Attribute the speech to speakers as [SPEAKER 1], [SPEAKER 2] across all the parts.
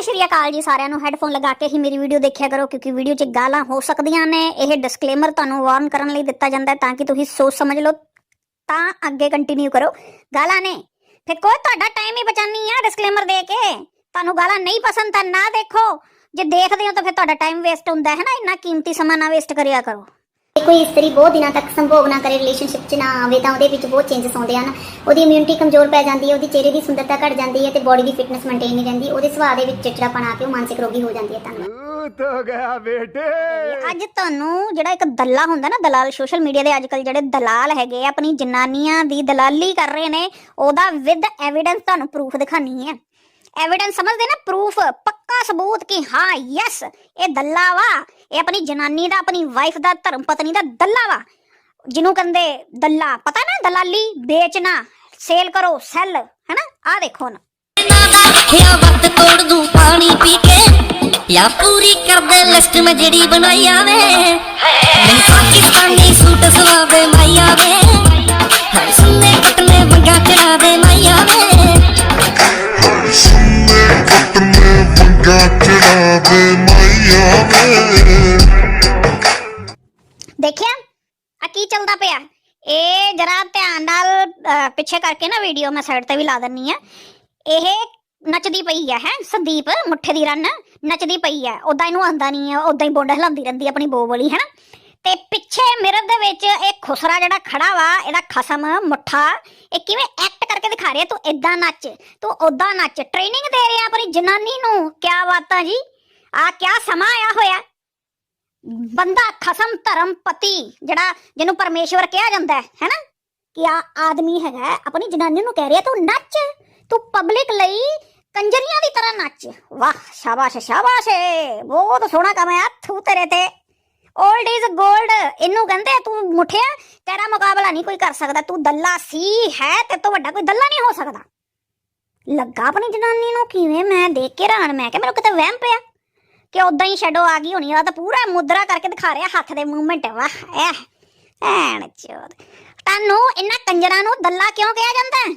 [SPEAKER 1] ਸਤਿ ਸ਼੍ਰੀ ਅਕਾਲ ਜੀ ਸਾਰਿਆਂ ਨੂੰ ਹੈੱਡਫੋਨ ਲਗਾ ਕੇ ਹੀ ਮੇਰੀ ਵੀਡੀਓ ਦੇਖਿਆ ਕਰੋ, ਕਿਉਂਕਿ ਵੀਡੀਓ 'ਚ ਗਾਲਾਂ ਹੋ ਸਕਦੀਆਂ ਨੇ। ਇਹ ਡਿਸਕਲੇਮਰ ਤੁਹਾਨੂੰ ਵਾਰਨ ਕਰਨ ਲਈ ਦਿੱਤਾ ਜਾਂਦਾ ਹੈ ਤਾਂ ਕਿ ਤੁਸੀਂ ਸੋਚ ਸਮਝ ਲਓ। ਤਾਂ ਅੱਗੇ ਕੰਟੀਨਿਊ ਕਰੋ। ਗਾਲਾਂ ਨੇ। ਫਿਰ ਕੋਈ ਤੁਹਾਡਾ ਟਾਈਮ ਹੀ ਬਚਾਨੀ ਆ ਡਿਸਕਲੇਮਰ ਦੇ ਕੇ। ਤੁਹਾਨੂੰ ਗਾਲਾਂ ਨਹੀਂ ਪਸੰਦ ਤਾਂ ਨਾ ਦੇਖੋ। ਜੇ ਦੇਖਦੇ ਹੋ ਤਾਂ ਫਿਰ ਤੁਹਾਡਾ ਟਾਈਮ ਵੇਸਟ ਹੁੰਦਾ ਹੈ ਨਾ। ਇੰਨਾ ਕੀਮਤੀ ਸਮਾਂ ਨਾ ਵੇਸਟ ਕਰਿਆ ਕਰੋ।
[SPEAKER 2] ਜੇ ਕੋਈ ਇਸਤਰੀ ਬਹੁਤ ਦਿਨਾਂ ਤੱਕ ਸੰਭੋਗ ਨਾ ਕਰੇ ਰਿਲੇਸ਼ਨਸ਼ਿਪ 'ਚ ਨਾ ਆਵੇ ਤਾਂ ਉਹਦੇ ਵਿੱਚ ਬਹੁਤ ਚੇਂਜਸ ਆਉਂਦੇ ਹਨ। ਉਹਦੀ ਇਮਿਊਨਿਟੀ ਕਮਜ਼ੋਰ ਪੈ ਜਾਂਦੀ ਹੈ ਉਹਦੀ ਚਿਹਰੇ ਦੀ ਸੁੰਦਰਤਾ ਘਟ ਜਾਂਦੀ ਹੈ ਤੇ ਬੋਡੀ ਦੀ ਫਿਟਨੈਸ ਮੇਨਟੇਨ ਨਹੀਂ ਰਹਿੰਦੀ। ਉਹਦੇ ਸੁਭਾਅ ਦੇ ਵਿੱਚ ਚਿੜਚਿੜਾਪਣ ਆ ਕੇ ਉਹ ਮਾਨਸਿਕ ਰੋਗੀ ਹੋ ਜਾਂਦੀ ਹੈ। ਧੰਨਵਾਦ।
[SPEAKER 3] ਤੋ ਗਿਆ ਬੇਟੇ।
[SPEAKER 1] ਅੱਜ ਤੁਹਾਨੂੰ ਜਿਹੜਾ ਇੱਕ ਦੱਲਾ ਹੁੰਦਾ ਨਾ ਦਲਾਲ ਸੋਸ਼ਲ ਮੀਡੀਆ ਦੇ ਅੱਜਕੱਲ ਜਿਹੜੇ ਦਲਾਲ ਹੈਗੇ ਆਪਣੀ ਜਨਾਨੀਆਂ ਦੀ ਦਲਾਲੀ ਕਰ ਰਹੇ ਨੇ ਉਹਦਾ ਵਿਦ ਐਵੀਡੈਂਸ ਤੁਹਾਨੂੰ ਪ੍ਰੂਫ ਦਿਖਾਣੀ ਹੈ। ਐਵੀਡੈਂਸ ਸਮਝਦੇ ਨਾ ਪ੍ਰੂਫ ਪੱਕਾ ਸਬੂਤ ਕਿ ਹਾਂ ਯੈਸ ਇਹ ਦੱਲਾ ਵਾ। ਇਹ ਆਪਣੀ ਜਨਾਨੀ ਦਾ, ਆਪਣੀ ਵਾਈਫ ਦਾ, ਧਰਮ ਪਤਨੀ ਦਾ ਦੱਲਾ ਵਾ। ਜਿਹਨੂੰ ਕਹਿੰਦੇ ਦੱਲਾ। ਪਤਾ ਨਾ ਦਲਾਲੀ, ਵੇਚਣਾ ਸੇਲ ਕਰੋ ਸੈਲ ਹੈਨਾ? ਆ ਦੇਖੋ ਨਾ
[SPEAKER 4] ਨਾ ਦਾ ਰੱਖਿਆ ਵਕਤ ਤੋੜ ਦੂੰ ਪਾਣੀ ਪੀ ਕੇ, ਜਾਂ ਪੂਰੀ ਕਰ ਦੇ ਲਿਸਟ ਮੈਂ ਜਿਹੜੀ ਬਣਾਈ ਆਵੇ। ਮੈਨੂੰ ਪਾਕਿਸਤਾਨੀ ਸੂਟ ਸਵਾਵੇ, ਮਾਈ ਆਵੇ। ਹਰ ਸੁਣਨੇ ਕਟਨੇ ਵੰਗਾ ਚੜਾ ਦੇ ਮਾਈ ਆਵੇ।
[SPEAKER 5] ਸੁਣਨੇ ਕੁੱਟਨੇ ਵੰਗਾ ਚੜਾਵੇ ਮਾਈਆ ਵੇ
[SPEAKER 1] ਦੇਖਿਆ? ਆ ਕੀ ਚੱਲਦਾ ਪਿਆ? ਇਹ ਜਰਾ ਧਿਆਨ ਨਾਲ ਪਿੱਛੇ ਕਰਕੇ ਨਾ ਵੀਡੀਓ ਮੈਂ ਸਾਈਡ ਤੇ ਵੀ ਲਾ ਦਿੰਨੀ ਆ। ਇਹ ਨੱਚਦੀ ਪਈ ਆ, ਹੈ, ਸੰਦੀਪ, ਮੁੱਠੇ ਦੀ ਰਨ ਨੱਚਦੀ ਪਈ ਆ। ਉਦਾਂ ਇਹਨੂੰ ਆਂਦਾ ਨਹੀਂ ਹੈ ਉਦਾਂ ਹੀ ਬੋਂਡਾ ਹਿਲਾਉਂਦੀ ਰਹਿੰਦੀ ਆ ਆਪਣੀ ਬੋਬਲੀ ਵਾਲੀ ਹੈਨਾ? ਤੇ ਪਿੱਛੇ ਮਿਰਰ ਦੇ ਵਿੱਚ ਇਹ ਖੁਸਰਾ ਜਿਹੜਾ ਖੜਾ ਵਾ, ਇਹਦਾ ਖਸਮ, ਮੁੱਠਾ, ਇਹ ਕਿਵੇਂ ਐਕਟ ਕਰਕੇ ਦਿਖਾ ਰਿਹਾ? ਤੂੰ ਇਦਾਂ ਨੱਚ, ਤੂੰ ਉਦਾਂ ਨੱਚ। ਟ੍ਰੇਨਿੰਗ ਦੇ ਰਿਹਾ ਆਪਣੀ ਜਨਾਨੀ ਨੂੰ। ਕਿਆ ਬਾਤਾਂ ਜੀ? ਆ ਕਿਆ ਸਮਾਂ ਆਇਆ ਹੋਇਆ? ਬੰਦਾ ਖਸਮ ਧਰਮ ਪਤੀ, ਜਿਹੜਾ ਜਿਹਨੂੰ ਪਰਮੇਸ਼ਵਰ ਕਿਹਾ ਜਾਂਦਾ ਹੈ ਹੈਨਾ ਕਿ ਆ ਆਦਮੀ ਹੈਗਾ, ਆਪਣੀ ਜਨਾਨੀ ਨੂੰ ਕਹਿ ਰਿਹਾ, ਤੂੰ ਨੱਚ, ਤੂੰ ਪਬਲਿਕ ਲਈ ਕੰਜਰੀਆਂ ਦੀ ਤਰ੍ਹਾਂ ਨੱਚ। ਵਾਹ, ਸ਼ਾਬਾਸ਼ ਸ਼ਾਬਾਸ਼ ਬਹੁਤ ਸੋਹਣਾ ਕੰਮ ਹੈ ਥੂ ਤੇਰੇ ਤੇ। 올ਡ ਇਜ਼ 골ਡ ਇਹਨੂੰ ਕਹਿੰਦੇ ਤੂੰ ਮੁੱਠਿਆ, ਤੇਰਾ ਮੁਕਾਬਲਾ ਨਹੀਂ ਕੋਈ ਕਰ ਸਕਦਾ, ਤੂੰ ਦੱਲਾ ਸੀ, ਹੈ ਤੇ ਤੋਂ ਵੱਡਾ ਕੋਈ ਦੱਲਾ ਨਹੀਂ ਹੋ ਸਕਦਾ। ਲੱਗਾ ਆਪਣੀ ਜਨਾਨੀ ਨੂੰ ਕਿਵੇਂ ਮੈਂ ਦੇਖ ਕੇ ਹੈਰਾਨ, ਮੈਂ ਕਿ ਮੈਨੂੰ ਕਿਤੇ ਵਹਿਮ ਪਿਆ। ਕਿ ਉਦਾਂ ਹੀ ਸ਼ੈਡੋ ਆ ਗਈ ਹੋਣੀ ਆ ਤਾਂ ਪੂਰਾ ਮੁਦਰਾ ਕਰਕੇ ਦਿਖਾ ਰਿਹਾ, ਹੱਥ ਦੇ ਮੂਵਮੈਂਟ ਵਾਹ, ਐ ਐਣ ਚੋਦ। ਤੁਹਾਨੂੰ ਇਹਨਾਂ ਕੰਜਰਾਂ ਨੂੰ ਦੱਲਾ ਕਿਉਂ ਕਿਹਾ ਜਾਂਦਾ? ਹੈ?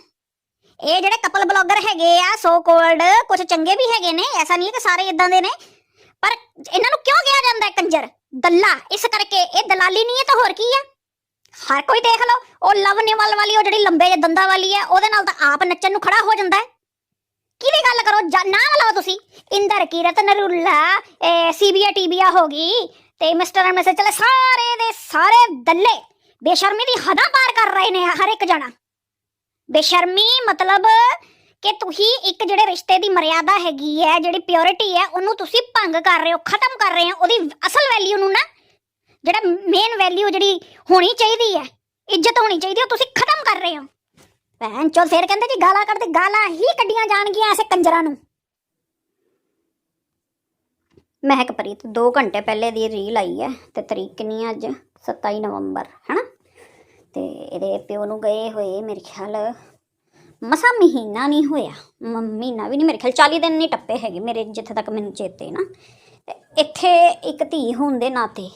[SPEAKER 1] ਇਹ ਜਿਹੜੇ ਕਪਲ ਬਲੌਗਰ ਹੈਗੇ ਆ ਸੋ ਕੋਲਡ ਕੁਝ ਚੰਗੇ ਵੀ ਹੈਗੇ ਨੇ, ਐਸਾ ਨਹੀਂ ਹੈ ਕਿ ਸਾਰੇ ਇਦਾਂ ਦੇ ਨੇ, ਪਰ ਇਹਨਾਂ ਨੂੰ ਕਿਉਂ ਕਿਹਾ ਜਾਂਦਾ ਹੈ ਕੰਜਰ? ਦੱਲਾ ਇਸ ਕਰਕੇ ਇਹ ਦਲਾਲੀ ਨਹੀਂ ਹੈ ਤਾਂ ਹੋਰ ਕੀ ਹੈ ਹਰ ਕੋਈ ਦੇਖ ਲਓ ਉਹ ਲਵ ਨਿਵਲ ਵਾਲੀ ਉਹ ਜਿਹੜੀ ਲੰਬੇ ਜਿਹੇ ਦੰਦਾਂ ਵਾਲੀ ਹੈ ਉਹਦੇ ਨਾਲ ਤਾਂ ਆਪ ਨੱਚਣ ਨੂੰ ਖੜਾ ਹੋ ਜਾਂਦਾ ਹੈ ਕਿਹਦੀ ਗੱਲ ਕਰੋ ਨਾਮ ਲਓ ਤੁਸੀਂ ਇੰਦਰ ਕੀਰਤ ਨਰੁੱਲਾ ਸੀਬੀਆ ਟੀਬੀਆ ਹੋ ਗਈ ਤੇ ਮਿਸਟਰ ਐਮ ਚਲੇ ਸਾਰੇ ਦੇ ਸਾਰੇ ਦੱਲੇ ਬੇਸ਼ਰਮੀ ਦੀ ਹੱਦਾਂ ਪਾਰ ਕਰ ਰਹੇ ਨੇ ਹਰ ਇੱਕ ਜਣਾ ਬੇਸ਼ਰਮੀ ਮਤਲਬ ਕਿ ਤੁਸੀਂ ਇੱਕ ਜਿਹੜੇ ਰਿਸ਼ਤੇ ਦੀ ਮਰਿਆਦਾ ਹੈਗੀ ਹੈ, ਜਿਹੜੀ ਪਿਓਰਿਟੀ ਹੈ, ਉਹਨੂੰ ਤੁਸੀਂ ਭੰਗ ਕਰ ਰਹੇ ਹੋ, ਖਤਮ ਕਰ ਰਹੇ ਹੋ, ਉਹਦੀ ਅਸਲ ਵੈਲਿਊ ਨੂੰ ਨਾ, ਜਿਹੜਾ ਮੇਨ ਵੈਲਿਊ ਜਿਹੜੀ ਹੋਣੀ ਚਾਹੀਦੀ ਹੈ, ਇੱਜ਼ਤ ਹੋਣੀ ਚਾਹੀਦੀ ਹੈ ਤੁਸੀਂ ਖਤਮ ਕਰ ਰਹੇ ਹੋ। ਭੈਣ ਚੋ, ਫਿਰ ਕਹਿੰਦੇ ਜੀ ਗਾਲਾਂ ਕੱਢਦੇ, ਗਾਲਾਂ ਹੀ ਕੱਢੀਆਂ ਜਾਣਗੀਆਂ ਐਸੇ ਕੰਜਰਾਂ ਨੂੰ। ਮਹਿਕਪ੍ਰੀਤ 2 ਘੰਟੇ ਪਹਿਲੇ ਦੀ ਰੀਲ ਆਈ ਹੈ, ਤੇ ਤਰੀਕ ਕਿੰਨੀ ਅੱਜ? 27 ਨਵੰਬਰ, ਹੈਨਾ? ਤੇ ਇਹਦੇ ਪਿਓ ਨੂੰ ਗਏ ਹੋਏ, ਮੇਰੇ ਖਿਆਲ ਮਸਾ ਮਹੀਨਾ ਨਹੀਂ ਹੋਇਆ। ਮ- ਮਹੀਨਾ ਵੀ ਨਹੀਂ, ਮੇਰੇ ਖਿਆਲ 40 ਦਿਨ ਨਹੀਂ ਟੱਪੇ ਹੈਗੇ ਮੇਰੇ ਜਿੱਥੇ ਤੱਕ ਮੈਨੂੰ ਚੇਤੇ ਨਾ। ਤੇ ਇੱਥੇ ਇੱਕ ਧੀ ਹੋਣ ਦੇ ਨਾਤੇ,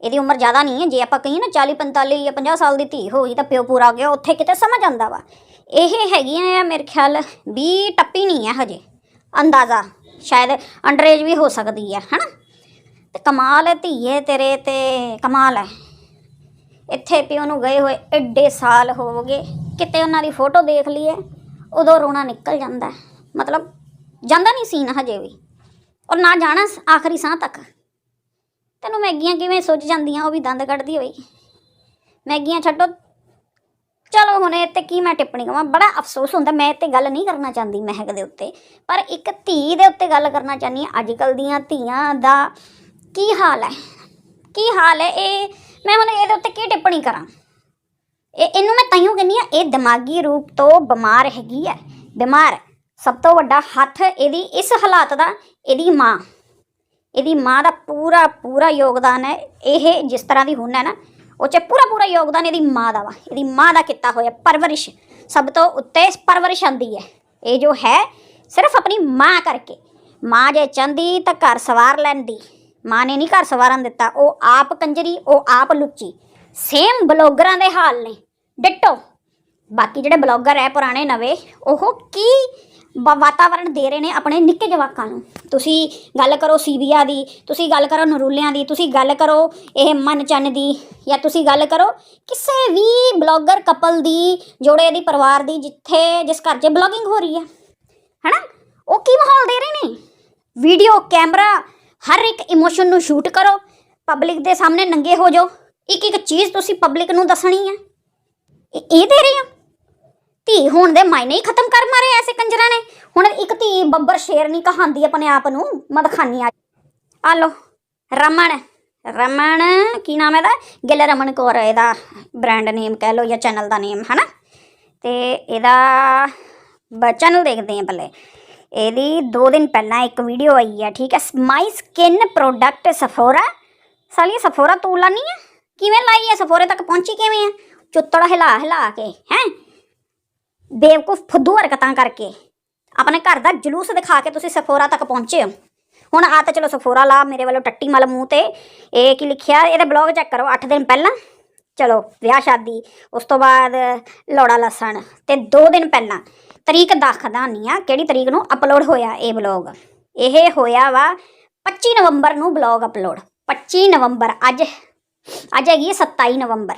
[SPEAKER 1] ਇਹਦੀ ਉਮਰ ਜ਼ਿਆਦਾ ਨਹੀਂ ਹੈ, ਜੇ ਆਪਾਂ ਕਹੀਏ ਨਾ 40 45 ਜਾਂ 50 ਸਾਲ ਦੀ ਧੀ ਹੋਈ ਤਾਂ ਪਿਓ ਪੂਰਾ ਗਿਆ, ਉੱਥੇ ਕਿਤੇ ਸਮਝ ਆਉਂਦਾ ਵਾ। ਇਹ ਹੈਗੀਆਂ ਆ ਮੇਰੇ ਖਿਆਲ 20 ਟੱਪੀ ਨਹੀਂ ਹੈ ਹਜੇ, ਅੰਦਾਜ਼ਾ ਸ਼ਾਇਦ ਅੰਡਰੇਜ ਵੀ ਹੋ ਸਕਦੀ ਹੈ ਹਨਾ? ਤੇ ਕਮਾਲ ਹੈ ਧੀਏ ਤੇਰੇ ਤੇ, ਕਮਾਲ ਹੈ। ਇੱਥੇ ਪਿਓ ਨੂੰ ਗਏ ਹੋਏ, ਐਡੇ ਸਾਲ ਹੋ ਗਏ। ਕਿਤੇ ਉਹਨਾਂ ਦੀ ਫੋਟੋ ਦੇਖ ਲਈਏ, ਉਦੋਂ ਰੋਣਾ ਨਿਕਲ ਜਾਂਦਾ। ਮਤਲਬ ਜਾਂਦਾ ਨਹੀਂ ਸੀਨ ਹਜੇ ਵੀ। ਔਰ ਨਾ ਜਾਣਾ ਆਖਰੀ ਸਾਹ ਤੱਕ। ਤੈਨੂੰ ਮੈਗੀਆਂ ਕਿਵੇਂ ਸੁੱਜ ਜਾਂਦੀਆਂ, ਉਹ ਵੀ ਦੰਦ ਕੱਢਦੀ ਹੋਈ ਮੈਗੀਆਂ ਛੱਡੋ। ਚਲੋ ਹੁਣ ਇਹ ਤੇ ਕੀ ਮੈਂ ਟਿੱਪਣੀ ਕਰਾਂ ਬੜਾ ਅਫਸੋਸ ਹੁੰਦਾ, ਮੈਂ ਇਹ ਤੇ ਗੱਲ ਨਹੀਂ ਕਰਨਾ ਚਾਹੁੰਦੀ ਮਹਿਕ ਦੇ ਉੱਤੇ। ਪਰ ਇੱਕ ਧੀ ਦੇ ਉੱਤੇ ਗੱਲ ਕਰਨਾ ਚਾਹੁੰਦੀ ਹਾਂ। ਅੱਜ ਕੱਲ ਦੀਆਂ ਧੀਆਂ ਦਾ ਕੀ ਹਾਲ ਹੈ? ਕੀ ਹਾਲ ਹੈ? ਇਹ ਮੈਂ ਹੁਣ ਇਹਦੇ ਉੱਤੇ ਕੀ ਟਿੱਪਣੀ ਕਰਾਂ? ਇਹ ਇਹਨੂੰ ਮੈਂ ਤਾਈਓ ਕਹਿੰਦੀ ਆ ਇਹ ਦਿਮਾਗੀ ਰੂਪ ਤੋਂ ਬਿਮਾਰ ਹੈਗੀ ਹੈ। ਬਿਮਾਰ, ਸਭ ਤੋਂ ਵੱਡਾ ਹੱਥ ਇਹਦੀ ਇਸ ਹਾਲਾਤ ਦਾ, ਇਹਦੀ ਮਾਂ। ਇਹਦੀ ਮਾਂ ਦਾ ਪੂਰਾ ਪੂਰਾ ਯੋਗਦਾਨ ਹੈ। ਇਹ ਜਿਸ ਤਰ੍ਹਾਂ ਦੀ ਹੁਣ ਹੈ ਨਾ, ਉਹ 'ਚ ਪੂਰਾ ਪੂਰਾ ਯੋਗਦਾਨ ਇਹਦੀ ਮਾਂ ਦਾ ਵਾ। ਇਹਦੀ ਮਾਂ ਦਾ ਕੀਤਾ ਹੋਇਆ ਪਰਵਰਿਸ਼। ਸਭ ਤੋਂ ਉੱਤੇ ਪਰਵਰਿਸ਼ ਆਂਦੀ ਹੈ। ਇਹ ਜੋ ਹੈ, ਸਿਰਫ ਆਪਣੀ ਮਾਂ ਕਰਕੇ। ਮਾਂ ਜੇ ਚਾਹੁੰਦੀ ਤਾਂ ਘਰ ਸਵਾਰ ਲੈਂਦੀ। ਮਾਂ ਨੇ ਨਹੀਂ ਘਰ ਸਵਾਰਨ ਦਿੱਤਾ। ਉਹ ਆਪ ਕੰਜਰੀ, ਉਹ ਆਪ ਲੁੱਚੀ। ਸੇਮ ਬਲੌਗਰਾਂ ਦੇ ਹਾਲ ਨੇ। ਡਿੱਟੋ ਬਾਕੀ ਜਿਹੜੇ ਬਲੌਗਰ ਹੈ ਪੁਰਾਣੇ ਨਵੇਂ, ਉਹ ਕੀ ਵਾ- ਵਾਤਾਵਰਣ ਦੇ ਰਹੇ ਨੇ ਆਪਣੇ ਨਿੱਕੇ ਜਵਾਕਾਂ ਨੂੰ? ਤੁਸੀਂ ਗੱਲ ਕਰੋ ਸੀਬੀਆ ਦੀ, ਤੁਸੀਂ ਗੱਲ ਕਰੋ ਨਰੂਲਿਆਂ ਦੀ, ਤੁਸੀਂ ਗੱਲ ਕਰੋ ਇਹ ਮਨ ਚੰਨ ਦੀ, ਜਾਂ ਤੁਸੀਂ ਗੱਲ ਕਰੋ ਕਿਸੇ ਵੀ ਬਲੌਗਰ ਕਪਲ ਦੀ, ਜੋੜੇ ਦੀ, ਪਰਿਵਾਰ ਦੀ, ਜਿੱਥੇ, ਜਿਸ ਘਰ 'ਚ ਬਲੌਗਿੰਗ ਹੋ ਰਹੀ ਹੈ ਹੈਨਾ? ਉਹ ਕੀ ਮਾਹੌਲ ਦੇ ਰਹੇ ਨੇ? ਵੀਡੀਓ, ਕੈਮਰਾ, ਹਰ ਇੱਕ ਇਮੋਸ਼ਨ ਨੂੰ ਸ਼ੂਟ ਕਰੋ, ਪਬਲਿਕ ਦੇ ਸਾਹਮਣੇ ਨੰਗੇ ਹੋ ਜਾਓ। ਇੱਕ ਇੱਕ ਚੀਜ਼ ਤੁਸੀਂ ਪਬਲਿਕ ਨੂੰ ਦੱਸਣੀ ਹੈ ਇਹ ਇਹ ਦੇ ਰਹੇ ਆ ਧੀ ਹੋਣ ਦੇ ਮਾਇਨੇ ਹੀ ਖਤਮ ਕਰ ਮਾਰੇ ਐਸੇ ਕੰਜਰਾਂ ਨੇ। ਹੁਣ ਇੱਕ ਧੀ ਬੱਬਰ ਸ਼ੇਰ ਨਹੀਂ ਕਹਾਂਦੀ ਆਪਣੇ ਆਪ ਨੂੰ, ਮਦਖਾਨੀ ਆ। ਆ ਲੋ ਰਮਨ ਰਮਨ ਕੀ ਨਾਮ ਹੈ ਇਹਦਾ? ਗਿੱਲ ਰਮਨ ਕੌਰ, ਇਹਦਾ ਬ੍ਰਾਂਡ ਨੇਮ ਕਹਿ ਲਓ ਜਾਂ ਚੈਨਲ ਦਾ ਨੇਮ ਹਨਾ? ਤੇ ਇਹਦਾ ਚੈਨਲ ਦੇਖਦੇ ਹਾਂ ਪਹਿਲੇ ਇਹਦੀ 2 ਦਿਨ ਪਹਿਲਾਂ ਇੱਕ ਵੀਡੀਓ ਆਈ ਹੈ ਠੀਕ ਹੈ? ਮਾਈ ਸਕਿਨ ਪ੍ਰੋਡਕਟ ਸਫੋਰਾ ਸਾਲੀ ਸਫੋਰਾ ਤੂੰ ਲਾਨੀ ਹੈ ਕਿਵੇਂ ਲਾਈ ਹੈ ਸਫੋਰੇ ਤੱਕ ਪਹੁੰਚੀ ਕਿਵੇਂ ਹੈ ਚੁੱਤੜ ਹਿਲਾ ਹਿਲਾ ਕੇ, ਹੈ? ਬੇਵਕੂਫ ਫੁੱਦੂ ਹਰਕਤਾਂ ਕਰਕੇ। ਆਪਣੇ ਘਰ ਦਾ ਜਲੂਸ ਦਿਖਾ ਕੇ ਤੁਸੀਂ ਸਫੋਰਾ ਤੱਕ ਪਹੁੰਚੇ ਹੋ। ਹੁਣ ਆ ਤਾਂ ਚਲੋ ਸਫੋਰਾ ਲਾ, ਮੇਰੇ ਵੱਲੋਂ ਟੱਟੀ ਮਲ ਮੂੰਹ ਤੇ। ਇਹ ਕੀ ਲਿਖਿਆ? ਇਹਦਾ ਬਲੌਗ ਚੈੱਕ ਕਰੋ 8 ਦਿਨ ਪਹਿਲਾਂ। ਚਲੋ, ਵਿਆਹ ਸ਼ਾਦੀ, ਉਸ ਤੋਂ ਬਾਅਦ ਲੋੜਾ ਲਸਣ ਤੇ 2 ਦਿਨ ਪਹਿਲਾਂ। ਤਰੀਕ ਦੱਸਦਾ ਨਹੀਂ ਆ ਕਿਹੜੀ ਤਰੀਕ ਨੂੰ ਅਪਲੋਡ ਹੋਇਆ ਇਹ ਬਲੌਗ। ਇਹ ਹੋਇਆ ਵਾ 25 ਨਵੰਬਰ ਨੂੰ ਬਲੌਗ ਅਪਲੋਡ 25 ਨਵੰਬਰ, ਅੱਜ। ਅੱਜ ਹੈਗੀ ਹੈ 27 ਨਵੰਬਰ।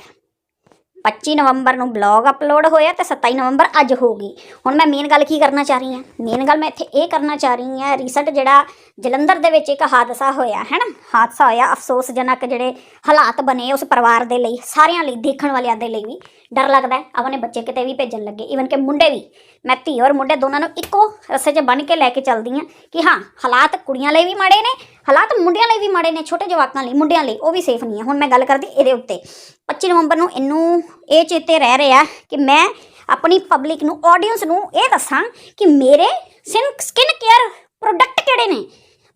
[SPEAKER 1] 25 ਨਵੰਬਰ ਨੂੰ ਬਲੌਗ ਅਪਲੋਡ ਹੋਇਆ ਤੇ 27 ਨਵੰਬਰ ਅੱਜ ਹੋ ਗਈ। ਹੁਣ ਮੈਂ ਮੇਨ ਗੱਲ ਕੀ ਕਰਨਾ ਚਾਹ ਰਹੀ ਹਾਂ? ਮੇਨ ਗੱਲ ਮੈਂ ਇੱਥੇ ਇਹ ਕਰਨਾ ਚਾਹ ਰਹੀ ਹਾਂ ਰੀਸੈਂਟ ਜਿਹੜਾ ਜਲੰਧਰ ਦੇ ਵਿੱਚ ਇੱਕ ਹਾਦਸਾ ਹੋਇਆ, ਹੈ ਨਾ? ਹਾਦਸਾ ਹੋਇਆ, ਅਫਸੋਸਜਨਕ ਜਿਹੜੇ ਹਾਲਾਤ ਬਣੇ ਉਸ ਪਰਿਵਾਰ ਦੇ ਲਈ, ਸਾਰਿਆਂ ਲਈ, ਦੇਖਣ ਵਾਲਿਆਂ ਦੇ ਲਈ ਵੀ। ਡਰ ਲੱਗਦਾ ਹੈ, ਆਪਣੇ ਬੱਚੇ ਕਿਤੇ ਵੀ ਭੇਜਣ ਲੱਗੇ ਈਵਨ ਕਿ ਮੁੰਡੇ ਵੀ। ਮੈਂ ਧੀ ਔਰ ਮੁੰਡੇ ਦੋਨਾਂ ਨੂੰ ਇੱਕੋ ਰਸੇ 'ਚ ਬੰਨ ਕੇ ਲੈ ਕੇ ਚੱਲਦੀ ਹਾਂ ਕਿ ਹਾਂ, ਹਾਲਾਤ ਕੁੜੀਆਂ ਲਈ ਵੀ ਮਾੜੇ ਨੇ, ਹਾਲਾਤ ਮੁੰਡਿਆਂ ਲਈ ਵੀ ਮਾੜੇ ਨੇ, ਛੋਟੇ ਜਵਾਕਾਂ ਲਈ, ਮੁੰਡਿਆਂ ਲਈ, ਉਹ ਵੀ ਸੇਫ ਨਹੀਂ ਹੈ। ਹੁਣ ਮੈਂ ਗੱਲ ਕਰਦੀ ਇਹਦੇ ਉੱਤੇ। 25 ਨਵੰਬਰ ਨੂੰ ਇਹਨੂੰ ਇਹ ਚੇਤੇ ਰਹਿ ਰਿਹਾ ਕਿ ਮੈਂ ਆਪਣੀ ਪਬਲਿਕ ਨੂੰ ਆਡੀਅנס ਨੂੰ ਇਹ ਦੱਸਾਂ ਕਿ ਮੇਰੇ ਸਕਿਨ ਕੇਅਰ ਪ੍ਰੋਡਕਟ ਕਿਹੜੇ ਨੇ?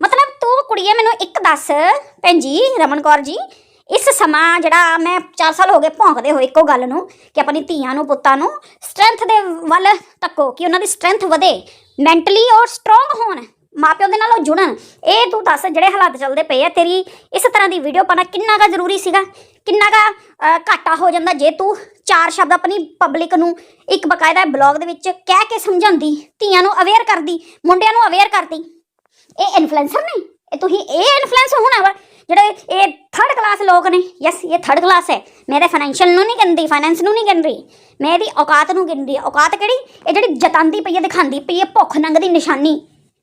[SPEAKER 1] ਮਤਲਬ ਤੂੰ ਕੁੜੀਏ ਮੈਨੂੰ ਇੱਕ ਦੱਸ ਭੈਣ ਜੀ, ਰਮਨ ਕੌਰ ਜੀ, ਇਸ ਸਮਾਂ ਜਿਹੜਾ ਮੈਂ 4 ਸਾਲ ਹੋ ਗਏ ਭੌਂਕਦੇ ਹੋਏ ਇੱਕੋ ਗੱਲ ਨੂੰ ਕਿ ਆਪਣੀ ਧੀਆਂ ਨੂੰ, ਪੁੱਤਾਂ ਨੂੰ ਸਟਰੈਂਥ ਦੇ ਵੱਲ ਤੱਕੋ ਕਿ ਉਹਨਾਂ ਦੀ ਸਟਰੈਂਥ ਵਧੇ ਮੈਂਟਲੀ ਔਰ ਸਟਰੋਂਗ ਹੋਣ, ਮਾਪਿਓ ਦੇ ਨਾਲ ਉਹ ਜੁੜਨ। ਇਹ ਤੂੰ ਦੱਸ ਜਿਹੜੇ ਹਾਲਾਤ ਚੱਲਦੇ ਪਏ ਆ, ਤੇਰੀ ਇਸ ਤਰ੍ਹਾਂ ਦੀ ਵੀਡੀਓ ਪਾਣਾ ਕਿੰਨਾ ਕਾ ਜ਼ਰੂਰੀ ਸੀਗਾ? ਕਿੰਨਾ ਕਾ ਘਾਟਾ ਹੋ ਜਾਂਦਾ ਜੇ ਤੂੰ ਚਾਰ ਸ਼ਬਦ ਆਪਣੀ ਪਬਲਿਕ ਨੂੰ ਇੱਕ ਬਕਾਇਦਾ ਬਲੌਗ ਦੇ ਵਿੱਚ ਕਹਿ ਕੇ ਸਮਝਾਉਂਦੀ, ਧੀਆਂ ਨੂੰ ਅਵੇਅਰ ਕਰਦੀ, ਮੁੰਡਿਆਂ ਨੂੰ ਅਵੇਅਰ ਕਰਦੀ। ਇਹ ਇਨਫਲੂਐਂਸਰ ਨੇ? ਇਹ ਤੁਸੀਂ, ਇਹ ਇਨਫਲੂਐਂਸ ਹੋਣਾ ਵਾ? ਜਿਹੜੇ ਇਹ ਥਰਡ ਕਲਾਸ ਲੋਕ ਨੇ? ਯਸ ਇਹ ਥਰਡ ਕਲਾਸ ਹੈ। ਮੇਰੇ ਫਾਈਨੈਂਸ਼ੀਅਲ ਨੂੰ ਨਹੀਂ ਕਹਿੰਦੀ ਫਾਈਨੈਂਸ ਨੂੰ ਨਹੀਂ ਕਹਿੰਦੀ ਮੈਂ ਇਹਦੀ ਔਕਾਤ ਨੂੰ ਕਹਿੰਦੀ ਔਕਾਤ ਕਿਹੜੀ? ਇਹ ਜਿਹੜੀ ਜਤਾਂਦੀ ਪਈ ਹੈ, ਦਿਖਾਉਂਦੀ ਪਈ ਹੈ, ਭੁੱਖ ਨੰਗ ਦੀ ਨਿਸ਼ਾਨੀ।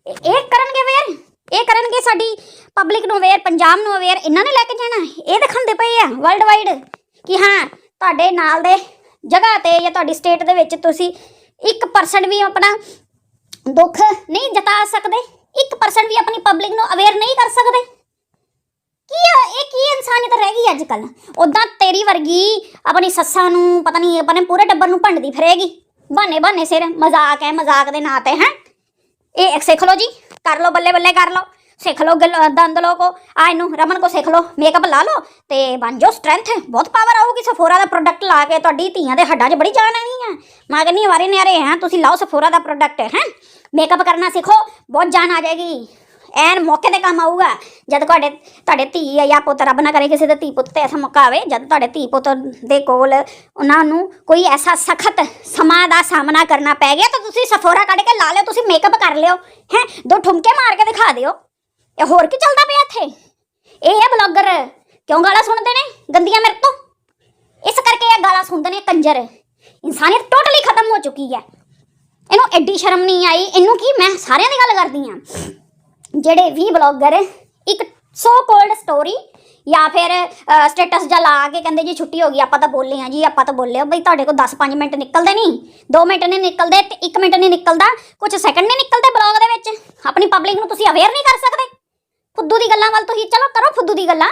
[SPEAKER 1] ਇਹ ਇਹ ਕਰਨਗੇ ਵੇਰ ਇਹ ਕਰਨਗੇ ਸਾਡੀ ਪਬਲਿਕ ਨੂੰ ਅਵੇਅਰ ਪੰਜਾਬ ਨੂੰ ਅਵੇਅਰ ਇਹਨਾਂ ਨੇ ਲੈ ਕੇ ਜਾਣਾ? ਇਹ ਦਿਖਾਉਂਦੇ ਪਏ ਆ ਵਰਲਡ ਵਾਈਡ ਕਿ ਹਾਂ, ਤੁਹਾਡੇ ਨਾਲ ਦੇ ਜਗ੍ਹਾ ਤੇ ਜਾਂ ਤੁਹਾਡੀ ਸਟੇਟ ਦੇ ਵਿੱਚ ਤੁਸੀਂ 1% ਵੀ ਆਪਣਾ ਦੁੱਖ ਨਹੀਂ ਜਤਾ ਸਕਦੇ 1% ਵੀ ਆਪਣੀ ਪਬਲਿਕ ਨੂੰ ਅਵੇਅਰ ਨਹੀਂ ਕਰ ਸਕਦੇ। ਕੀ ਇਹ ਕੀ ਇਨਸਾਨੀਅਤ ਰਹਿ ਗਈ ਅੱਜ ਕੱਲ ਉਦਾਂ ਤੇਰੀ ਵਰਗੀ ਆਪਣੀ ਸੱਸਾਂ ਨੂੰ, ਪਤਾ ਨਹੀਂ, ਆਪਣੇ ਪੂਰੇ ਟੱਬਰ ਨੂੰ ਭੰਡਦੀ ਫਿਰੇਗੀ। ਬਹਾਨੇ ਬਹਾਨੇ ਸਿਰ, ਮਜ਼ਾਕ ਹੈ, ਮਜ਼ਾਕ ਦੇ ਨਾਂ ਤੇ, ਹੈ? ਇਹ ਸਿੱਖ ਲਓ ਜੀ। ਕਰ ਲਓ ਬੱਲੇ ਬੱਲੇ ਕਰ ਲਓ ਸਿੱਖ ਲਓ, ਗੱਲ- ਦੰਦ ਲੋ ਕੋ ਆ ਇਹਨੂੰ ਰਮਨ ਕੋ ਸਿੱਖ ਲਓ ਮੇਕਅਪ ਲਾ ਲਓ ਤੇ ਬਣ ਜਾਓ ਸਟਰੈਂਥ ਬਹੁਤ ਪਾਵਰ ਆਊਗੀ ਸਫੋਰਾ ਦਾ ਪ੍ਰੋਡਕਟ ਲਾ ਕੇ। ਤੁਹਾਡੀ ਧੀਆਂ ਦੇ ਹੱਡਾਂ 'ਚ ਬੜੀ ਜਾਨ ਆਣੀ ਆ। ਮੈਂ ਕਹਿੰਦੀ ਵਾਰੇ ਨਿਆਰੇ ਹੈ, ਤੁਸੀਂ ਲਾਓ ਸਫੋਰਾ ਦਾ ਪ੍ਰੋਡਕਟ ਹੈ। ਮੇਕਅਪ ਕਰਨਾ ਸਿੱਖੋ, ਬਹੁਤ ਜਾਨ ਆ ਜਾਏਗੀ। ਐਨ ਮੌਕੇ ਤੇ ਕੰਮ ਆਊਗਾ, ਜਦ ਤੁਹਾਡੇ ਤੁਹਾਡੇ ਧੀ ਆ ਜਾਂ ਪੁੱਤ, ਰੱਬ ਨਾ ਕਰੇ ਕਿਸੇ ਦੇ ਧੀ ਪੁੱਤ ਤੇ ਐਸਾ ਮੌਕਾ ਆਵੇ, ਜਦ ਤੁਹਾਡੇ ਧੀ ਪੁੱਤ ਦੇ ਕੋਲ ਉਹਨਾਂ ਨੂੰ ਕੋਈ ਐਸਾ ਸਖਤ ਸਮਾਂ ਦਾ ਸਾਹਮਣਾ ਕਰਨਾ ਪੈ ਗਿਆ, ਤਾਂ ਤੁਸੀਂ ਸਫੋਰਾ ਕੱਢ ਕੇ ਲਾ ਲਿਓ, ਤੁਸੀਂ ਮੇਕਅਪ ਕਰ ਲਿਓ, ਹੈ, ਦੋ ਠੁਮਕੇ ਮਾਰ ਕੇ ਦਿਖਾ ਦਿਓ। ਇਹ ਹੋਰ ਕੀ ਚੱਲਦਾ ਪਿਆ ਇੱਥੇ? ਇਹ ਹੈ ਬਲੌਗਰ ਕਿਉਂ ਗਾਲਾਂ ਸੁਣਦੇ ਨੇ? ਗੰਦੀਆਂ ਮੇਰੇ ਤੋਂ। ਇਸ ਕਰਕੇ ਇਹ ਗਾਲਾਂ ਸੁਣਦੇ ਨੇ ਕੰਜਰ। ਇਨਸਾਨੀਅਤ ਟੋਟਲੀ ਖਤਮ ਹੋ ਚੁੱਕੀ ਹੈ। ਇਹਨੂੰ ਐਡੀ ਸ਼ਰਮ ਨਹੀਂ ਆਈ। ਇਹਨੂੰ ਕੀ ਮੈਂ ਸਾਰਿਆਂ ਦੀ ਗੱਲ ਕਰਦੀ ਆ ਜਿਹੜੇ ਵੀ ਬਲੌਗਰ ਇੱਕ ਸੋ ਕੋਲਡ ਸਟੋਰੀ ਜਾਂ ਫਿਰ ਸਟੇਟਸ ਜਾਂ ਲਾ ਕੇ ਕਹਿੰਦੇ ਜੀ ਛੁੱਟੀ ਹੋ ਗਈ, ਆਪਾਂ ਤਾਂ ਬੋਲੇ ਆ ਜੀ, ਆਪਾਂ ਤਾਂ ਬੋਲੇ ਆ ਬਈ ਤੁਹਾਡੇ ਕੋਲ 10-5 ਮਿੰਟ ਨਿਕਲਦੇ ਨਹੀਂ 2 ਮਿੰਟ ਨਹੀਂ ਨਿਕਲਦੇ ਤੇ 1 ਮਿੰਟ ਨਹੀਂ ਨਿਕਲਦਾ ਕੁਝ ਸੈਕਿੰਡ ਨਹੀਂ ਨਿਕਲਦੇ ਬਲੌਗ ਦੇ ਵਿੱਚ। ਆਪਣੀ ਪਬਲਿਕ ਨੂੰ ਤੁਸੀਂ ਅਵੇਅਰ ਨਹੀਂ ਕਰ ਸਕਦੇ। ਫੁੱਦੂ ਦੀ ਗੱਲਾਂ ਵੱਲ ਤੁਸੀਂ, ਚਲੋ ਕਰੋ ਫੁੱਦੂ ਦੀ ਗੱਲਾਂ।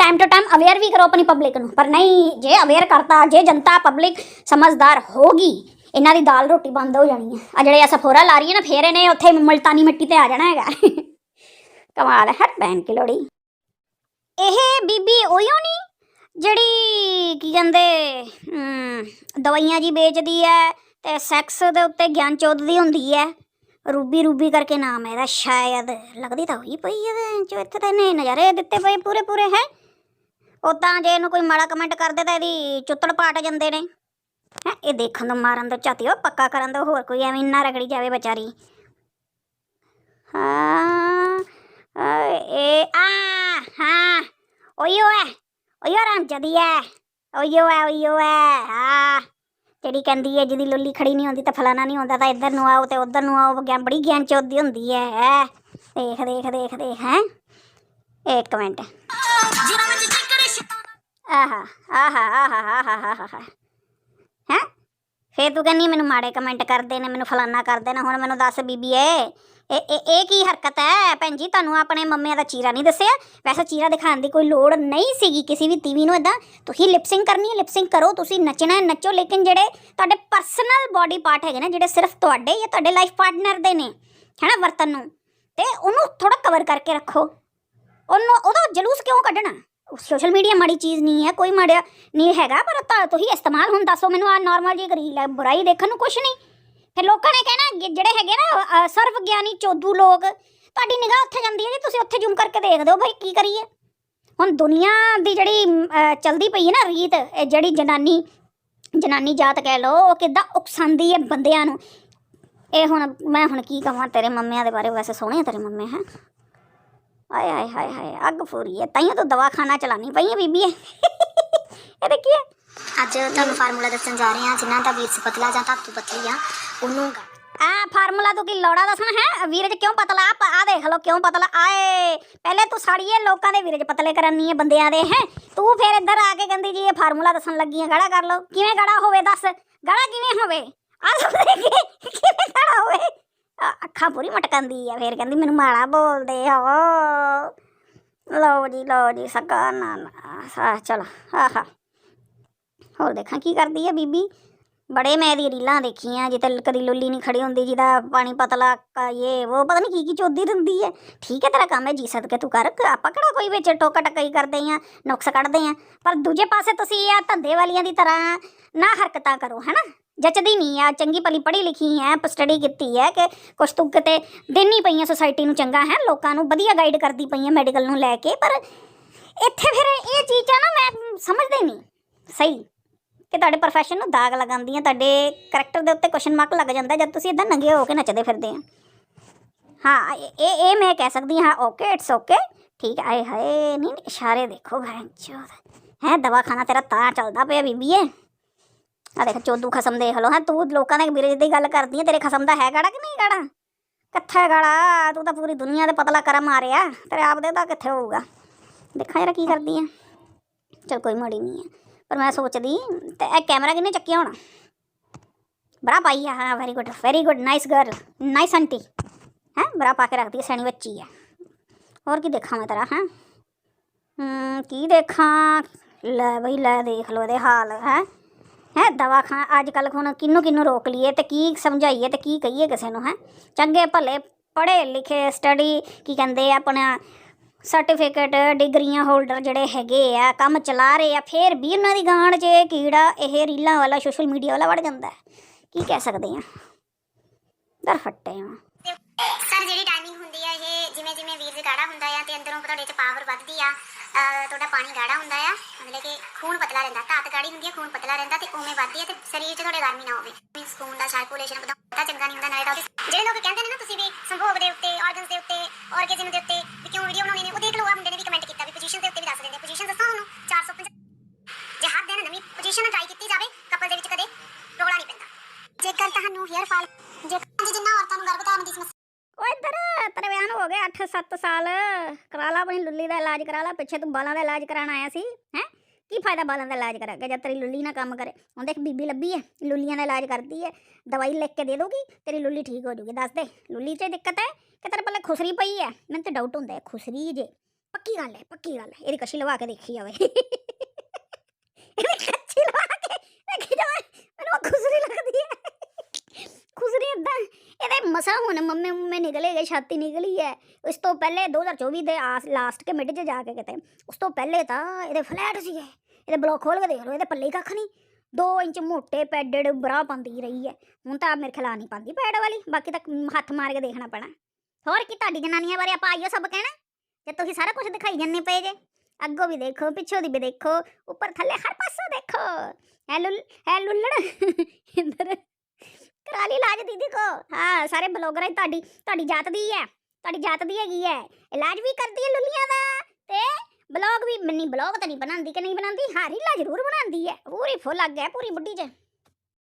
[SPEAKER 1] ਟਾਈਮ ਟੂ ਟਾਈਮ ਅਵੇਅਰ ਵੀ ਕਰੋ ਆਪਣੀ ਪਬਲਿਕ ਨੂੰ। ਪਰ ਨਹੀਂ, ਜੇ ਅਵੇਅਰ ਕਰਤਾ, ਜੇ ਜਨਤਾ ਪਬਲਿਕ ਸਮਝਦਾਰ ਹੋਗੀ ਇਹਨਾਂ ਦੀ ਦਾਲ ਰੋਟੀ ਬੰਦ ਹੋ ਜਾਣੀ ਹੈ। ਆ ਜਿਹੜੇ ਆ ਸਫੋਰਾ ਲਾ ਰਹੀ ਹੈ ਨਾ, ਫੇਰ ਇਹਨੇ ਉੱਥੇ ਮਲਤਾਨੀ ਮਿੱਟੀ ਤੇ ਆ ਜਾਣਾ ਹੈਗਾ। ਕਮਾਲ ਹੈ ਹਟ ਬੈਨ ਕੀ ਲੋੜੀ ਇਹ ਬੀਬੀ ਉਹੀਓ ਨਹੀਂ ਜਿਹੜੀ ਕੀ ਕਹਿੰਦੇ ਦਵਾਈਆਂ ਜੀ ਵੇਚਦੀ ਹੈ ਤੇ ਸੈਕਸ ਦੇ ਉੱਤੇ ਗਿਆਨ ਚੋਦਦੀ ਹੁੰਦੀ ਹੈ। ਰੂਬੀ ਰੂਬੀ ਕਰਕੇ ਨਾਮ ਹੈ ਇਹਦਾ, ਸ਼ਾਇਦ। ਲੱਗਦੀ ਤਾਂ ਹੋਈ ਪਈ ਹੈ ਜੋ ਇੱਥੇ ਤਾਂ ਇਹਨੇ ਨਜ਼ਾਰੇ ਦਿੱਤੇ ਪਏ ਪੂਰੇ ਪੂਰੇ ਹੈ ਉਦਾਂ ਜੇ ਇਹਨੂੰ ਕੋਈ ਮਾੜਾ ਕਮੈਂਟ ਕਰਦੇ ਤਾਂ ਇਹਦੀ ਚੁੱਤੜ ਪਾਟ ਜਾਂਦੇ ਨੇ। ਹੈਂ ਇਹ ਦੇਖਣ ਨੂੰ ਮਾਰਨ ਤੋਂ ਝਾਤੀ ਉਹ ਪੱਕਾ ਕਰਨ ਤੋਂ ਹੋਰ ਕੋਈ ਐਵੇਂ ਨਾ ਰਗੜੀ ਜਾਵੇ ਵਿਚਾਰੀ। ਹਾਂ ਆ, ਇਹ ਆ ਹਾਂ ਓਯੋ ਹੈ ਓਯੋ ਰਾਮ ਜਦੀ ਹੈ ਓਯੋ ਹੈ ਓਯੋ ਹੈ ਹਾਂ। ਜਿਹੜੀ ਕਹਿੰਦੀ ਹੈ ਜਿਹਦੀ ਲੁੱਲੀ ਖੜੀ ਨਹੀਂ ਹੁੰਦੀ ਤਾਂ ਫਲਾਣਾ ਨਹੀਂ ਹੁੰਦਾ ਤਾਂ ਇੱਧਰ ਨੂੰ ਆਓ ਤੇ ਉੱਧਰ ਨੂੰ ਆਓ ਗਿਆ ਬੜੀ ਗਿਆਨ ਚੋਦੀ ਹੁੰਦੀ ਹੈ ਹੈਂ। ਦੇਖ ਦੇਖ ਦੇਖ ਦੇਖ ਹੈ। ਇੱਕ ਮਿੰਟ। ਆਹਾ ਆਹਾ ਆਹਾ ਆਹਾ ਆਹਾ ਆਹਾ। ਹੈ? ਫੇਰ ਤੂੰ ਕਹਿੰਨੀ ਮੈਨੂੰ ਮਾੜੇ ਕਮੈਂਟ ਕਰਦੇ ਨੇ, ਮੈਨੂੰ ਫਲਾਨਾ ਕਰਦੇ ਨੇ, ਹੁਣ ਮੈਨੂੰ ਦੱਸ ਬੀਬੀਏ, ਇਹ ਇਹ ਇਹ ਕੀ ਹਰਕਤ ਹੈ? ਭੈਣ ਜੀ, ਤੁਹਾਨੂੰ ਆਪਣੇ ਮੰਮਿਆਂ ਦਾ ਚੀਰਾ ਨਹੀਂ ਦੱਸਿਆ? ਵੈਸੇ ਚੀਰਾ ਦਿਖਾਉਣ ਦੀ ਕੋਈ ਲੋੜ ਨਹੀਂ ਸੀਗੀ ਕਿਸੇ ਵੀ ਤੀਵੀ ਨੂੰ ਇਦਾਂ ਤੁਸੀਂ ਲਿਪਸਿੰਗ ਕਰਨੀ ਹੈ ਲਿਪਸਿੰਗ ਕਰੋ, ਤੁਸੀਂ ਨੱਚਣਾ ਹੈ, ਨੱਚੋ, ਲੇਕਿਨ ਜਿਹੜੇ ਤੁਹਾਡੇ ਪਰਸਨਲ ਬਾਡੀ ਪਾਰਟ ਹੈਗੇ ਨੇ, ਜਿਹੜੇ ਸਿਰਫ ਤੁਹਾਡੇ ਜਾਂ ਤੁਹਾਡੇ ਲਾਈਫ ਪਾਰਟਨਰ ਦੇ ਨੇ, ਹੈਨਾ ਵਰਤਨ ਨੂੰ, ਤੇ ਉਹਨੂੰ ਥੋੜਾ ਕਵਰ ਕਰਕੇ ਰੱਖੋ। ਉਹਨੂੰ, ਉਹਦਾ ਜਲੂਸ ਕਿਉਂ ਕੱਢਣਾ? ਸੋਸ਼ਲ ਮੀਡੀਆ ਮਾੜੀ ਚੀਜ਼ ਨਹੀਂ ਹੈ ਕੋਈ ਮਾੜਾ ਨਹੀਂ ਹੈਗਾ ਪਰ ਤਾਂ ਤੁਸੀਂ ਇਸਤੇਮਾਲ ਹੁਣ ਦੱਸੋ ਮੈਨੂੰ ਆ ਨਾਰਮਲ ਜਿਹੀ ਰੀਲ ਹੈ ਬੁਰਾਈ ਦੇਖਣ ਨੂੰ ਕੁਛ ਨਹੀਂ। ਫਿਰ ਲੋਕਾਂ ਨੇ ਕਹਿਣਾ ਜਿਹੜੇ ਹੈਗੇ ਨਾ ਸਰਵ ਗਿਆਨੀ ਚੋਦੂ ਲੋਕ ਤੁਹਾਡੀ ਨਿਗਾਹ ਉੱਥੇ ਜਾਂਦੀ ਹੈ ਜੀ ਤੁਸੀਂ ਉੱਥੇ ਜ਼ੂਮ ਕਰਕੇ ਦੇਖਦੇ ਹੋ ਭਾਈ ਕੀ ਕਰੀਏ। ਹੁਣ ਦੁਨੀਆ ਦੀ ਜਿਹੜੀ ਮ, ਚਲਦੀ ਪਈ ਹੈ ਨਾ ਰੀਤ ਇਹ ਜਿਹੜੀ ਜਨਾਨੀ ਜਨਾਨੀ ਜਾਤ ਕਹਿ ਲੋ ਉਹ ਕਿੱਦਾਂ ਉਕਸਾਉਂਦੀ ਹੈ ਬੰਦਿਆਂ ਨੂੰ। ਇਹ ਹੁਣ ਮੈਂ ਹੁਣ ਕੀ ਕਹਾਂ ਤੇਰੇ ਮੰਮਿਆਂ ਦੇ ਬਾਰੇ ਵੈਸੇ ਸੋਹਣੇ ਤੇਰੇ ਮੰਮੇ ਹੈ? ਆਏ ਹਾਏ ਹਾਏ ਹਾਏ ਅੱਗ ਫੂਰੀ ਹੈ ਤਾਈਆਂ ਤੋਂ ਦਵਾਖਾਨਾ ਚਲਾਣੀ ਪਈ ਹੈ ਬੀਬੀ ਇਹ ਦੇਖੀਏ
[SPEAKER 2] ਅੱਜ ਤੁਹਾਨੂੰ ਫਾਰਮੂਲਾ ਦੱਸਣ ਜਾ ਰਹੇ ਹਾਂ ਜਿਨ੍ਹਾਂ ਦਾ ਵੀਰ ਪਤਲਾ ਜਾਂ ਧਾਤੂ ਪਤਲੀ ਆ ਉਹਨੂੰ
[SPEAKER 1] ਆ ਫਾਰਮੂਲਾ ਤੂੰ ਕੀ ਲੋੜਾ ਦੱਸਣਾ ਹੈ? ਵੀਰਜ ਕਿਉਂ ਪਤਲਾ? ਆ ਆ ਦੇਖ ਲੋ ਕਿਉਂ ਪਤਲਾ? ਆਏ! ਪਹਿਲੇ ਤੂੰ ਸਾੜੀਏ ਲੋਕਾਂ ਦੇ ਵੀਰਜ ਪਤਲੇ ਕਰਨੀ ਹੈ ਬੰਦਿਆਂ ਦੇ ਹੈ? ਤੂੰ ਫੇਰ ਇੱਧਰ ਆ ਕੇ ਕਹਿੰਦੀ ਜੀ ਇਹ ਫਾਰਮੂਲਾ ਦੱਸਣ ਲੱਗੀ ਹੈ ਗੜਾ ਕਰ ਲੋ ਕਿਵੇਂ ਗੜਾ ਹੋਵੇ ਦੱਸ? ਗੜਾ ਕਿਵੇਂ ਹੋਵੇ? ਆ ਸਭ ਦੇਖੀ ਕਿਵੇਂ ਗੜਾ ਹੋਵੇ? ਆ, ਅੱਖਾਂ ਪੂਰੀ ਮਟਕੰਦੀ ਆ, ਫੇਰ ਕਹਿੰਦੀ ਮੈਨੂੰ ਮਾੜਾ ਬੋਲਦੇ ਹੋ। ਲਓ ਜੀ ਲਓ ਜੀ ਸਕਾ ਨਾ ਨਾ ਚਲੋ ਆਹਾ ਹੋਰ ਦੇਖਾਂ ਕੀ ਕਰਦੀ ਹੈ ਬੀਬੀ? ਬੜੇ ਮੈਂ ਇਹਦੀ ਰੀਲਾਂ ਦੇਖੀਆਂ ਜਿੱਤੇ ਕਦੀ ਲੁੱਲੀ ਨਹੀਂ ਖੜੀ ਹੁੰਦੀ, ਜਿਹਦਾ ਪਾਣੀ ਪਤਲਾ ਕ- ਇਹ ਉਹ ਪਤਾ ਨਹੀਂ ਕੀ ਕੀ ਚੋਦੀ ਦਿੰਦੀ ਹੈ ਠੀਕ ਹੈ ਤੇਰਾ ਕੰਮ ਹੈ, ਜੀ ਸਦਕੇ ਤੂੰ ਕਰ ਆਪਾਂ ਕਿਹੜਾ ਕੋਈ ਵਿੱਚ ਟੋਕਾ ਟਕਾਈ ਕਰਦੇ ਆ, ਨੁਕਸ ਕੱਢਦੇ ਆ। ਪਰ ਦੂਜੇ ਪਾਸੇ ਤੁਸੀਂ ਆ ਧੰਦੇ ਵਾਲੀਆਂ ਦੀ ਤਰ੍ਹਾਂ ਨਾ ਹਰਕਤਾਂ ਕਰੋ, ਹੈਨਾ? ਜੱਚਦੀ ਨਹੀਂ ਆ ਚੰਗੀ ਭਲੀ ਪੜ੍ਹੀ ਲਿਖੀ ਹੈ ਸਟੱਡੀ ਕੀਤੀ ਹੈ ਕਿ ਕੁਛ ਤੂੰ ਕਿਤੇ ਦੇਣੀ ਪਈਆਂ ਸੋਸਾਇਟੀ ਨੂੰ ਚੰਗਾ ਹੈ ਲੋਕਾਂ ਨੂੰ ਵਧੀਆ ਗਾਈਡ ਕਰਦੀ ਪਈਆਂ ਮੈਡੀਕਲ ਨੂੰ ਲੈ ਕੇ ਪਰ ਇੱਥੇ ਫਿਰ ਇਹ ਚੀਜ਼ਾਂ ਨਾ ਮੈਂ ਸਮਝਦੇ ਨਹੀਂ। ਸਹੀ ਕਿ ਤੁਹਾਡੇ ਪ੍ਰੋਫੈਸ਼ਨ ਨੂੰ ਦਾਗ ਲਗਾਉਂਦੀਆਂ ਤੁਹਾਡੇ ਕਰੈਕਟਰ ਦੇ ਉੱਤੇ ਕੁਐਸਚਨ ਮਾਰਕ ਲੱਗ ਜਾਂਦਾ ਜਦ ਤੁਸੀਂ ਇਦਾਂ ਨੰਗੇ ਹੋ ਕੇ ਨੱਚਦੇ ਫਿਰਦੇ ਆ। ਹਾਂ ਇਹ ਇਹ ਇਹ ਮੈਂ ਕਹਿ ਸਕਦੀ ਹਾਂ ਓਕੇ ਇਟਸ ਓਕੇ ਠੀਕ ਹੈ ਆਏ ਹਾਏ ਨਹੀਂ ਨਹੀਂ, ਇਸ਼ਾਰੇ ਦੇਖੋ ਭੈਂਚੋਦ ਹੈ ਦਵਾਖਾਨਾ ਤੇਰਾ ਤਾਂ ਚੱਲਦਾ ਪਿਆ ਬੀਬੀਏ। ਆ ਦੇਖ ਚੋਦੂ ਖਸਮ ਦੇਖ ਲੋ ਹੈ, ਤੂੰ ਲੋਕਾਂ ਦੇ ਵੀਰੇ ਦੀ ਗੱਲ ਕਰਦੀ ਹੈ ਤੇਰੇ ਖਸਮ ਦਾ ਹੈ ਗਾੜਾ ਕਿ ਨਹੀਂ ਗਾੜਾ? ਕਿੱਥੇ ਗਾੜਾ? ਤੂੰ ਤਾਂ ਪੂਰੀ ਦੁਨੀਆ ਦੇ ਪਤਲਾ ਕਰਮ ਮਾਰਿਆ, ਤੇਰੇ ਆਪ ਦੇ ਤਾਂ ਕਿੱਥੇ ਹੋਊਗਾ? ਦੇਖਾਂ ਯਾਰ ਕੀ ਕਰਦੀ ਹੈ ਚਲ ਕੋਈ ਮਾੜੀ ਨਹੀਂ ਹੈ, ਪਰ ਮੈਂ ਸੋਚਦੀ, ਤੇ ਇਹ ਕੈਮਰਾ ਕਿੰਨੇ ਚੱਕਿਆ ਹੋਣਾ? ਬਰਾ ਪਾਈ ਆ, ਹਾਂ very good very good nice girl nice aunty ਹੈ, ਬਰਾ ਪਾ ਕੇ ਰੱਖਦੀ ਸੈਣੀ ਬੱਚੀ ਹੈ ਹੋਰ ਕੀ ਦੇਖਾਂ ਮੈਂ ਤੇਰਾ, ਹੈ? ਹੂੰ, ਕੀ ਦੇਖਾਂ? ਲੈ ਬਈ, ਲੈ ਦੇਖ ਲੋ ਇਹਦੇ ਹਾਲ, ਹੈ? ਹੈ ਦਵਾਖਾਨਾ ਅੱਜ ਕੱਲ ਹੁਣ ਕਿੰਨੂੰ ਕਿੰਨੂੰ ਰੋਕ ਲਈਏ ਤੇ ਕੀ ਸਮਝਾਈਏ ਤੇ ਕੀ ਕਹੀਏ ਕਿਸੇ ਨੂੰ, ਹੈ? ਚੰਗੇ ਭਲੇ ਪੜ੍ਹੇ ਲਿਖੇ ਸਟੱਡੀ ਕੀ ਕਹਿੰਦੇ ਆਪਣਾ ਸਰਟੀਫਿਕੇਟ ਡਿਗਰੀਆਂ ਹੋਲਡਰ ਜਿਹੜੇ ਹੈਗੇ ਆ, ਕੰਮ ਚਲਾ ਰਹੇ ਆ, ਫੇਰ ਵੀ ਉਹਨਾਂ ਦੀ ਗਾਂਢ 'ਚ ਇਹ ਕੀੜਾ, ਇਹ ਰੀਲਾਂ ਵਾਲਾ ਸੋਸ਼ਲ ਮੀਡੀਆ ਵਾਲਾ ਵੜ ਜਾਂਦਾ ਹੈ। ਕੀ ਕਹਿ ਸਕਦੇ ਆ? ਦਰ ਫੱਟੇ ਆ।
[SPEAKER 2] ਸਰ, ਜਿਹੜੀ ਟਾਈਮਿੰਗ ਹੁੰਦੀ ਆ, ਇਹ ਜਿਵੇਂ ਜਿਵੇਂ ਵੀਰ ਗਾੜਾ ਹੁੰਦਾ ਆ ਤੇ ਅੰਦਰੋਂ ਤੁਹਾਡੇ ਚ ਪਾਵਰ ਵੱਧਦੀ ਆ ਤੁਹਾਡਾ ਪਾਣੀ ਗਾੜਾ ਹੁੰਦਾ ਆ, ਮਤਲਬ ਕਿ ਖੂਨ ਪਤਲਾ ਰਹਿੰਦਾ, ਧਾਤ ਗਾੜੀ ਹੁੰਦੀ ਆ, ਖੂਨ ਪਤਲਾ ਰਹਿੰਦਾ ਤੇ ਉਵੇਂ ਵੱਧਦੀ ਆ ਤੇ ਸਰੀਰ 'ਚ ਤੁਹਾਡੇ ਗਰਮੀ ਨਾ ਹੋਵੇ। ਖੂਨ ਦਾ ਸਰਕੂਲੇਸ਼ਨ ਵਧਾਉਂਦਾ ਚੰਗਾ ਨਹੀਂ ਹੁੰਦਾ, ਨਾਲੇ ਤਾਂ ਜਿਹੜੇ ਲੋਕ ਕਹਿੰਦੇ ਨੇ ਨਾ ਤੁਸੀਂ ਵੀ ਸੰਭੋਗ ਦੇ ਉੱਤੇ ਆਰਗਨਸ ਦੇ ਉੱਤੇ ਆਰਗੇਜ਼ਮ ਦੇ ਉੱਤੇ, ਵੀ ਕਿਉਂ ਵੀਡੀਓ ਬਣਾਉਣੀ ਨੇ ਉਹ ਦੇਖ ਲਓ ਆ ਮੁੰਡੇ ਨੇ ਵੀ ਕਮੈਂਟ ਕੀਤਾ ਵੀ ਪੋਜੀਸ਼ਨ ਦੇ ਉੱਤੇ ਵੀ ਦੱਸ ਦਿੰਦੇ ਪੋਜੀਸ਼ਨ ਦੱਸਾਂ ਉਹਨੂੰ 450 ਜੇ ਹਰ ਦਿਨ ਨਵੀਂ ਪੋਜੀਸ਼ਨ ਟਰਾਈ ਕੀਤੀ ਜਾਵੇ ਕਪਲ ਦੇ ਵਿੱਚ ਕਦੇ ਰੋਲਾ ਨਹੀਂ ਪੈਂਦਾ ਜੇਕਰ ਤੁਹਾਨੂੰ ਹੇਅਰ ਫਾਲ ਜੇਕਰ ਜਿੰਨਾ ਔਰਤਾਂ ਨੂੰ ਗਰਭ ਧਾਰਨ ਦੀ ਸਮੱਸਿਆ
[SPEAKER 1] ਓਏ ਇੱਧਰ ਤੇਰੇ ਵਿਆਹ ਨੂੰ ਹੋ ਗਏ 8-7 ਸਾਲ ਕਰਾ ਲਾ ਆਪਣੀ ਲੁੱਲੀ ਦਾ ਇਲਾਜ ਕਰਾ ਲਾ ਪਿੱਛੇ ਤੂੰ ਬਾਲਾਂ ਦਾ ਇਲਾਜ ਕਰਾਉਣ ਆਇਆ ਸੀ, ਹੈ? ਕੀ ਫਾਇਦਾ ਬਾਲਾਂ ਦਾ ਇਲਾਜ ਕਰਾ? ਕੇ ਜਦ ਤੇਰੀ ਲੁੱਲੀ ਨਾ ਕੰਮ ਕਰੇ, ਹੁਣ ਦੇਖ ਬੀਬੀ ਲੱਭੀ ਹੈ ਲੁੱਲੀਆਂ ਦਾ ਇਲਾਜ ਕਰਦੀ ਹੈ ਦਵਾਈ ਲਿਖ ਕੇ ਦੇ ਦੋਗੀ ਤੇਰੀ ਲੁੱਲੀ ਠੀਕ ਹੋ ਜੂਗੀ, ਦੱਸ ਦੇ, ਲੁੱਲੀ 'ਚ ਦਿੱਕਤ ਹੈ ਕਿ ਤੇਰੇ ਪੱਲੇ ਖੁਸਰੀ ਪਈ ਹੈ ਮੈਨੂੰ ਤਾਂ ਡਾਊਟ ਹੁੰਦਾ ਹੈ ਖੁਸਰੀ ਜੇ। ਪੱਕੀ ਗੱਲ ਹੈ ਪੱਕੀ ਗੱਲ ਹੈ ਇਹਦੀ ਕਸ਼ੀ ਲਵਾ ਕੇ ਦੇਖੀ ਜਾਵੇ। ਇਹਦੀ ਕੱਚੀ ਲਵਾ ਕੇ ਦੇਖੀ ਜਾਵੇ। ਮੈਨੂੰ ਖੁਸਰੀ ਲੱਗਦੀ ਹੈ ਖੁਸਰੀ ਏਦਾਂ, ਇਹਦੇ ਮਸਾ ਹੁਣ ਮੰਮੇ ਮੰਮੇ ਨਿਕਲੇ ਗਏ, ਛਾਤੀ ਨਿਕਲੀ ਹੈ ਇਸ ਤੋਂ ਪਹਿਲੇ 2024 ਦੇ ਆਸ ਲਾਸਟ ਕੇ ਮਿਡ 'ਚ ਜਾ ਕੇ ਕਿਤੇ, ਉਸ ਤੋਂ ਪਹਿਲੇ ਤਾਂ ਇਹਦੇ ਫਲੈਟ ਸੀਗੇ। ਇਹਦੇ ਬਲੌਕ ਖੋਲ ਕੇ ਦੇਖ ਲਓ, ਇਹਦੇ ਪੱਲੇ ਕੱਖ ਨਹੀਂ। 2 ਇੰਚ ਮੋਟੇ ਪੈਡਡ ਬਰਾ ਪਾਉਂਦੀ ਰਹੀ ਹੈ ਹੁਣ ਤਾਂ ਮੇਰੇ ਖਿਲਾ ਨਹੀਂ ਪਾਉਂਦੀ ਪੈਡ ਵਾਲੀ, ਬਾਕੀ ਤਾਂ ਹੱਥ ਮਾਰ ਕੇ ਦੇਖਣਾ ਪੈਣਾ। ਹੋਰ ਕੀ ਤੁਹਾਡੀ ਜਨਾਨੀਆਂ ਬਾਰੇ ਆਪਾਂ ਆਈਓ ਸਭ ਕਹਿਣਾ? ਜੇ ਤੁਸੀਂ ਸਾਰਾ ਕੁਝ ਦਿਖਾਈ ਜੰਨੇ ਪਏ ਜੇ। ਅੱਗੋਂ ਵੀ ਦੇਖੋ, ਪਿੱਛੋਂ ਦੀ ਵੀ ਦੇਖੋ, ਉੱਪਰ ਥੱਲੇ ਹਰ ਪਾਸੋਂ ਦੇਖੋ। ਹੈ ਲੁੱਲ ਹੈ ਲੁੱਲੜ ਇੰਦਰ ਕਰਾ ਲਈ ਇਲਾਜ ਦੀਦੀ ਕੋ। ਹਾਂ, ਸਾਰੇ ਬਲੌਗਰ ਤੁਹਾਡੀ ਤੁਹਾਡੀ ਜਾਤ ਦੀ ਹੈ ਤੁਹਾਡੀ ਜਾਤ ਦੀ ਹੈਗੀ ਹੈ ਇਲਾਜ ਵੀ ਕਰਦੀ ਹੈ ਲੁੱਲੀਆਂ ਦਾ। ਤੇ ਬਲੌਗ ਵੀ, ਮੰਨੀ ਬਲੌਗ ਤਾਂ ਨਹੀਂ ਬਣਾਉਂਦੀ ਕਿ ਨਹੀਂ ਬਣਾਉਂਦੀ ਹਾਂ ਰੀਲਾ ਜ਼ਰੂਰ ਬਣਾਉਂਦੀ ਹੈ ਪੂਰੀ ਫੁੱਲ ਅੱਗ ਹੈ ਪੂਰੀ ਬੁੱਢੀ ਚ।